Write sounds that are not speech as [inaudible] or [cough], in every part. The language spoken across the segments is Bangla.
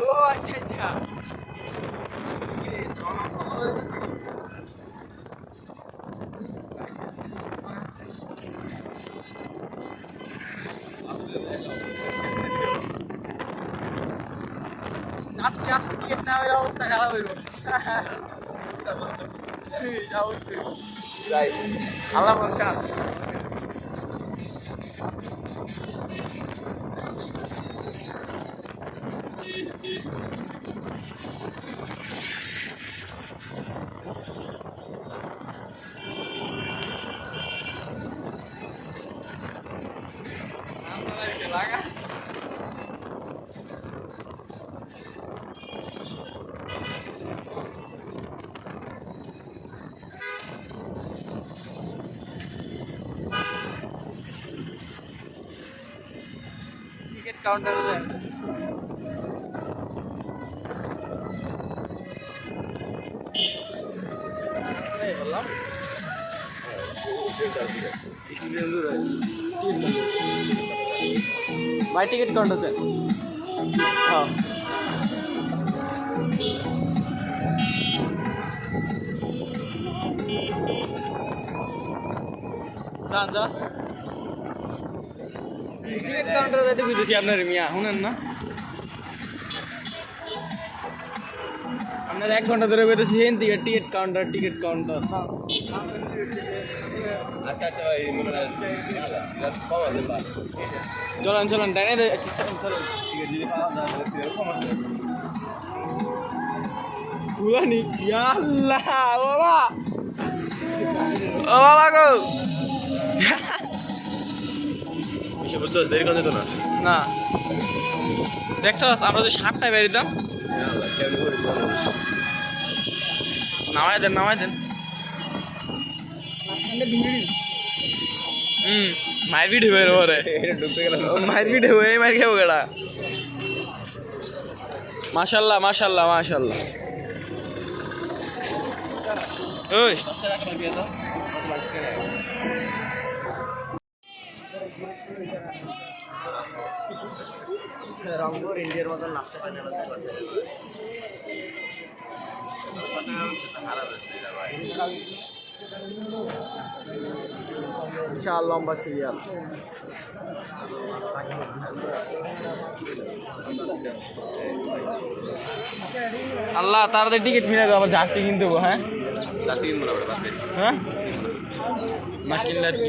ও আচ্ছা আচ্ছা আর টিকিট না হলে অবস্থা খারাপ হইব আল্লাহ ভরসা। লাগা টিকিট ভাই টিকিট কাউন্টার যায় হ্যাঁ যান যা টিকিট কাউন্টারে যাইতে বুঝেছি আপনার মিয়া শুনেন না আপনার এক ঘন্টা ধরে বেঁধেছি সেন থেকে টিকিট কাউন্টার টিকিট কাউন্টার আচ্ছা আচ্ছা ভাই মানে চলেন চলেন ডাইনে চলেন আল্লাহ বাবা। ও বাবা গো। বুঝতে দেরি করে না। না দেখছস আমরা যে সাতটায় করে নামাই দেন নামাই দেন। হুম মারপিট হয়ে ওরে মারপিট হয়ে মার খেয়ে গেলা মাশাল্লাহ মাশাল্লাহ মাশাল্লাহ ওই রংপুর ইন্ডিয়ার মতন নাচতে পারে না বিশাল লম্বা সিরিয়াল আল্লাহ তাড়াতাড়ি টিকিট মিলে দেবো আবার যাচ্ছি কিনতে হ্যাঁ? হ্যাঁ? না কিনলে কি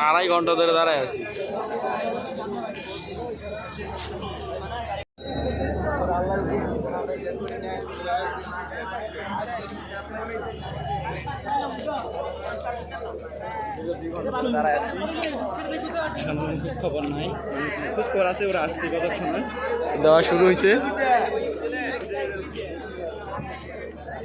আড়াই ঘণ্টা ধরে দাঁড়ায় আছি। দাঁড়ায় আছি এখন খোঁজ খবর নাই। খোঁজ খবর আছে ওরা আসছে কতক্ষণ? দেওয়া শুরু হয়েছে।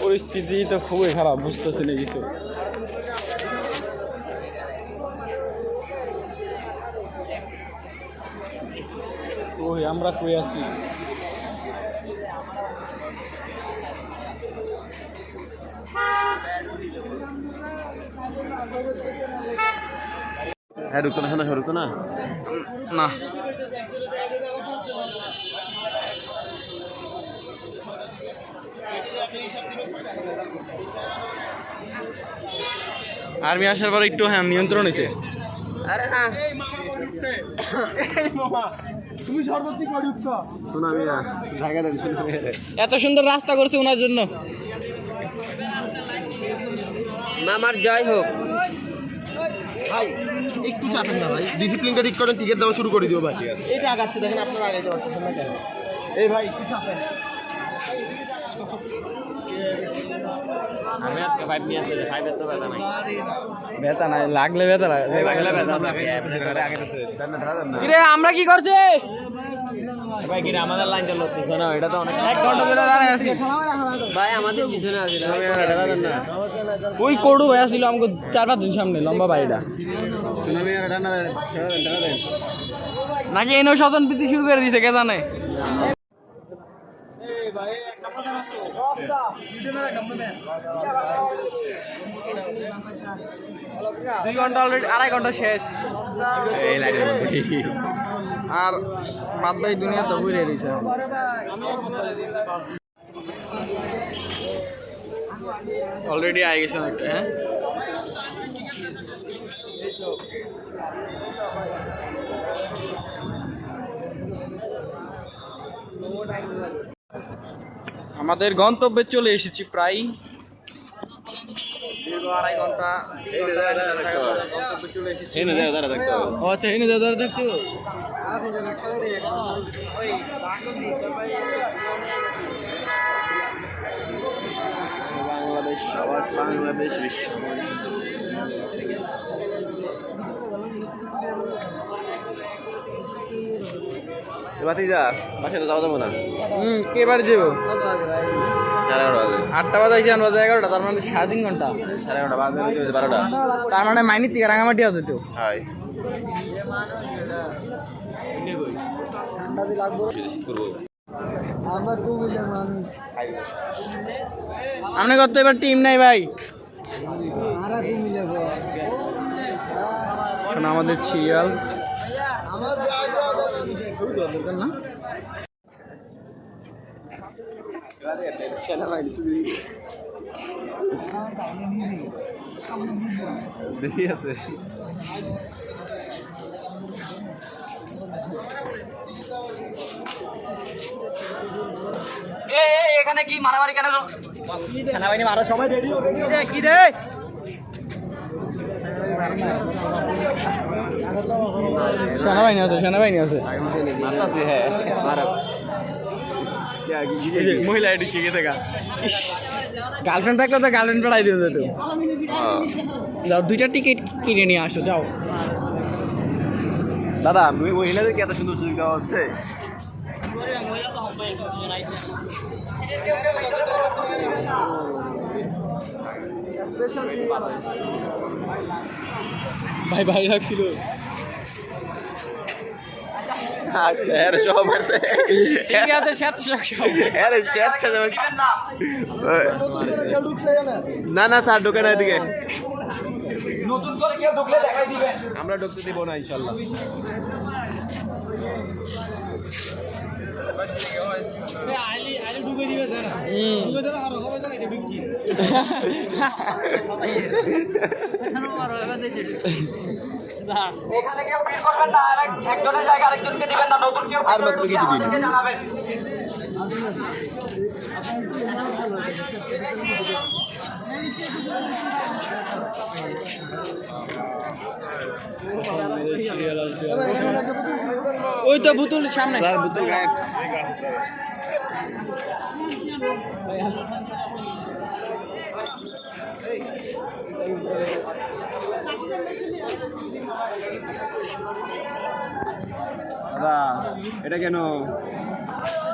পরিস্থিতি তো খুবই খারাপ বুঝতেছি না কিছু। আমরা কই আছি? হ্যাঁ ঢুকতো না শোনা ঢুকতো না। না আর্মি আসার পর একটু হ্যাঁ নিয়ন্ত্রণ হয়েছে আরে না শোনা আমি না জায়গা দেন এত সুন্দর রাস্তা করছে ওনার জন্য। মামার জয় হোক। ভাই একটু চাপেন না ভাই। ডিসিপ্লিনটা ঠিক করেন টিকিট দেওয়া শুরু করে দিও ভাই। এটা আগাচ্ছে দেখেন আপনারা আগাইতে পারতেছেন না কেন। এই ভাই একটু চাপেন। ব্যথা আমরা কি করছি? ভাই কিরে আমাদের লাইন তো না? এটা তো অনেক এক ঘণ্টা ধরে দাঁড়ায় আছি। ভাই আমাদের পিছনে আছে ওই কড়ু ভাই আসছিল আমাকে চার পাঁচ দিন সামনে লম্বা বাড়িটা। নাকি এনেও স্বতন প্রীতি শুরু করে দিছে কে জানে? দুই ঘণ্টা অলরেডি আড়াই ঘণ্টা শেষ। আর বাদ বাই দুনিয়া তো ঘুরে রয়েছে। অলরেডি আই গেছে অনেকটা হ্যাঁ? আমাদের গন্তব্যে চলে এসেছি প্রায় আচ্ছা এনে দাদা দেখছ আবার বাংলাদেশ বিশ্ব বাতি যা বাসে তো যাওয়া যাব না। হুম কে বাড়ি যাব আটটা বাজাইছি আন বাজে এগারোটা তার মানে সাড়ে তিন ঘণ্টা। সাড়ে এগারোটা বাজে বারোটা। তার মানে মাইনি থেকে রাঙামাটি আছে তো। করব। আপনি কত এবার টিম নাই ভাই? এখন আমাদের না? দেখি আছে। এখানে কি মারামারি কেন সেনাবাহিনী মারার সময় রেডি কি রে? সেনাবাহিনী আছে সেনাবাহিনী আছে। হ্যাঁ মহিলা এটি থাকা গার্লফ্রেন্ড থাকলে তো গার্লফ্রেন্ড পেড়াই দিতে তো যাও দুইটা টিকিট কিনে নিয়ে আসো যাও। দাদা মহিলাদের কি এত সুন্দর সুযোগ দেওয়া হচ্ছে? ভাই ভাই লাগছিল আচ্ছা হ্যাঁ সব আছে। হ্যাঁ আচ্ছা না না স্যার ঢোকে না এদিকে। নতুন করে কেউ ঢুকলে দেখাই দিবেন আমরা ঢুকতে দিব না ইনশাল্লাহ। এখানে কেউ ভিড় করবেন না একজনের জায়গা আরেকজনকে দিবেন না নতুন কেউ আর মাত্র কিছু দিন। জানাবেন। ওই তো বুতুল সামনে। স্যার বুদ্ধি গায়েব দাদা এটা কেন?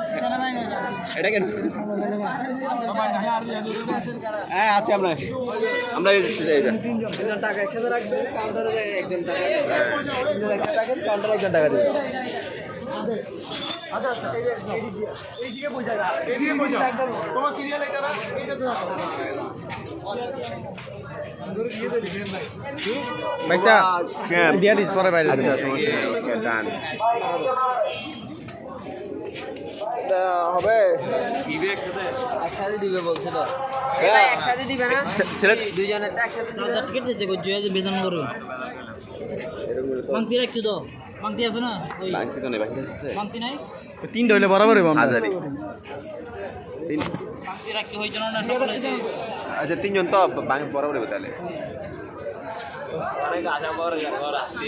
[laughs] এটা কেন? হ্যাঁ আছে আমরা। আমরা টাকা একসাথে রাখবে কাউন্টারে একজন টাকা একজন কাউন্টারে একজন টাকা দেবে আচ্ছা আচ্ছা এইদিকে বোঝা যায় এইদিকে বোঝা তোমার সিরিয়াল এটা। না এইটা তো দিয়া দিস পরে বাইরে আচ্ছা ডান হবে? একসাথে দিবে বলছে তো। হ্যাঁ। একসাথে দিবে না ছেলে দুইজনের তো একসাথে দিবে। টিকিট দিতে করছি যে বেতন করো মাংতি রাখছি তো? মাংতি আছে না? নাই তিনটা হইলে বরাবর মাংতি আচ্ছা তিনজন তো বরাবর তাহলে। অনেক আশা বড় আসছে।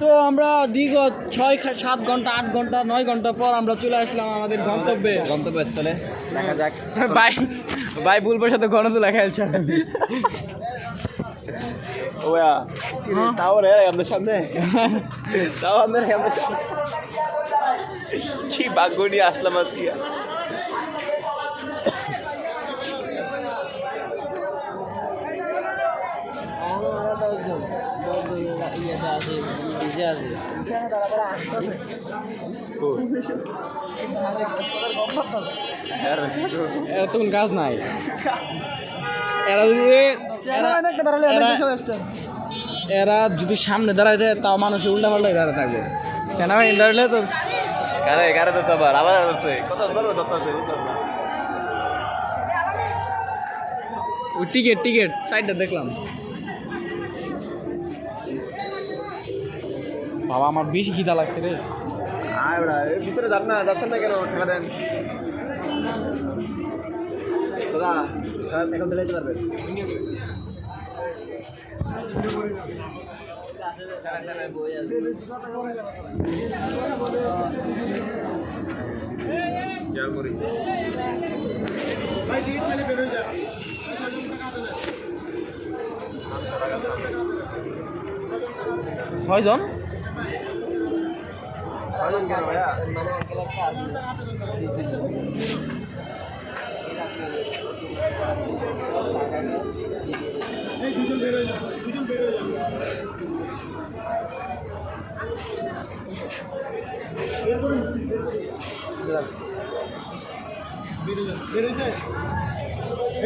তো আমরা দীর্ঘ ছয় সাত ঘণ্টা আট ঘণ্টা নয় ঘণ্টা পর আমরা চলে আসলাম আমাদের গন্তব্যে। গন্তব্যস্থলে। দেখা যাক। ভাই ভাই ভুলবার সাথে গণতলা খেলছে। ওয়া তাও রে আমাদের সামনে। তাও আমাদের কি ভাগ্য নিয়ে আসলাম আজকে। ইয়েতে আছে। বিশে আছে। এরা তখন কাজ নাই। এরা যদি এরা- এরা- এরা যদি সামনে দাঁড়ায় যায় তাও মানুষের উল্টা পাল্টা দাঁড়ায় থাকবে। সেনাবাহিনী দাঁড়ালে তো কারে কারে তো আবার কত টিকিট টিকিট সাইডটা দেখলাম। বাবা আমার বেশি খিদা লাগছে রে। আয় ওরা ভিতরে যান না যাচ্ছেন না কেন? টাকা দেন। দাদা এখন চলে যেতে পারবেন। ছয়জন?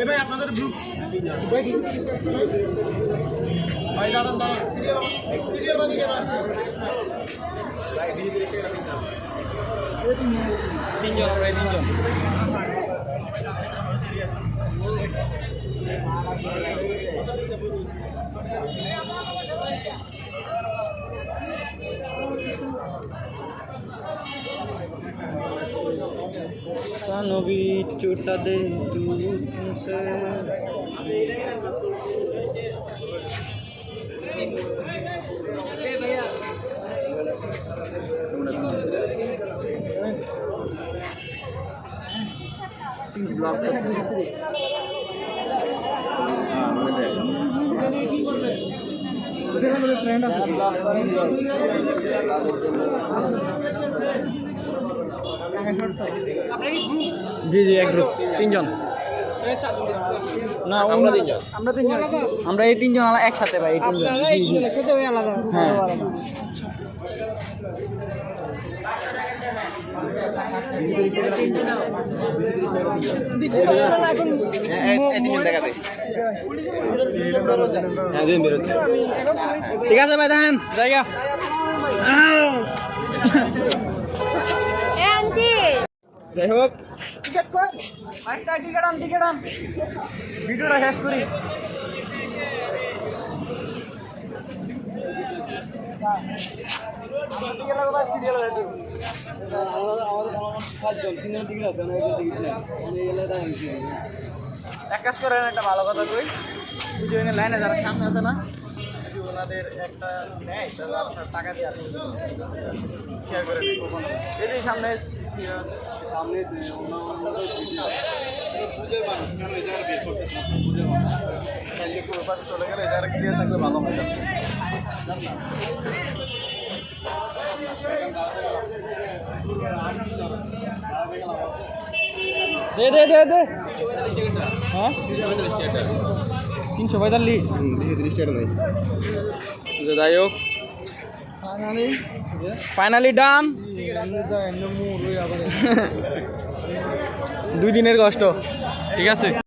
ভাই আপনাদের গ্রুপ ভাই দাঁড়ান দাঁড়ান তিনজন আমরা তিনজন সানবি চোটা দে তুমসে জি জি এক গ্রুপ তিনজন। না আমরা তিনজন। আমরা তিনজন। আমরা এই তিনজন একসাথে ভাই এই তিনজন। আলাদা। হ্যাঁ। ঠিক আছে ভাই দেখেন জায়গা। যাই হোক। টিকিট কর টিকিট আন টিকিট আন ভিডিওটা শেষ করি এক কাজ করেন, একটা ভালো কথা কই। দুজনের লাইনে যারা সামনে আছে না, যদি ওনাদের একটা নেয় টাকা দিয়ে আসবে। শেয়ার করে দিই এই যে সামনে সামনে চলে গেলে এটা ক্লিয়ার থাকলে ভালো হয় দে দে দে দে। হ্যাঁ? তিনশো পঁয়তাল্লিশ। যাই হোক। ফাইনালি ডান দুই দিনের কষ্ট। ঠিক আছে।